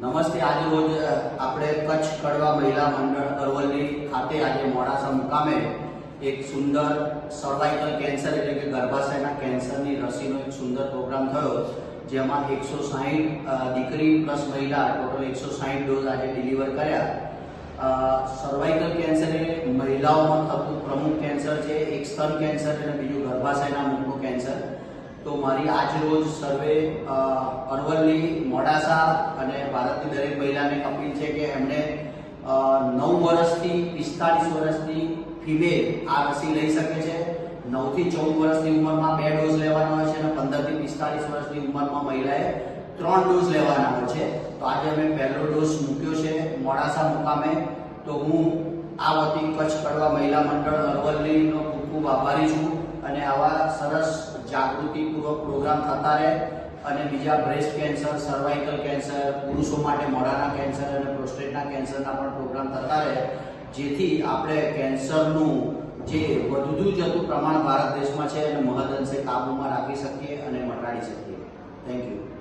નમસ્તે. આજે રોજ આપણે કચ્છ કડવા મહિલા મંડળ અરવલ્લી ખાતે આજે મોડાસા મુકામે એક સુંદર સર્વાઇકલ કેન્સર એટલે કે ગર્ભાશયના કેન્સરની રસીનો એક સુંદર પ્રોગ્રામ થયો. જેમાં એકસો સાહીઠ દીકરી પ્લસ મહિલા, ટોટલ એકસો સાહીઠ ડોઝ આજે ડિલિવર કર્યા. સર્વાઇકલ કેન્સર એ મહિલાઓમાં થતું પ્રમુખ કેન્સર છે, એક સ્તન કેન્સર અને બીજું ગર્ભાશયના કેન્સર તો મારી આજ રોજ સર્વે અરવલ્લી, મોડાસા અને ભારતની દરેક મહિલાને અપીલ છે કે એમણે નવ વર્ષથી પિસ્તાળીસ વર્ષની ફિમેલ આ રસી લઈ શકે છે. નવથી ચૌદ વર્ષની ઉંમરમાં બે ડોઝ લેવાનો હોય છે અને પંદરથી પિસ્તાળીસ વર્ષની ઉંમરમાં મહિલાએ ત્રણ ડોઝ લેવાના હોય છે. તો આજે અમે પહેલો ડોઝ મૂક્યો છે મોડાસા મુકામે. તો હું આ વતી કચ્છ કડવા મહિલા મંડળ અરવલ્લીનો ખૂબ ખૂબ આભારી છું અને આવા સરસ જાગૃતિપૂર્વક પ્રોગ્રામ થતા રહે અને બીજા બ્રેસ્ટ કેન્સર સર્વાઇકલ કેન્સર પુરુષો માટે મોડાના કેન્સર અને પ્રોસ્ટેટના કેન્સરના પણ પ્રોગ્રામ થતા રહે. જેથી આપણે કેન્સરનું જે વધતું જતું પ્રમાણ ભારત દેશમાં છે એને મહદઅંશે કાબૂમાં રાખી શકીએ અને મટાડી શકીએ. Thank you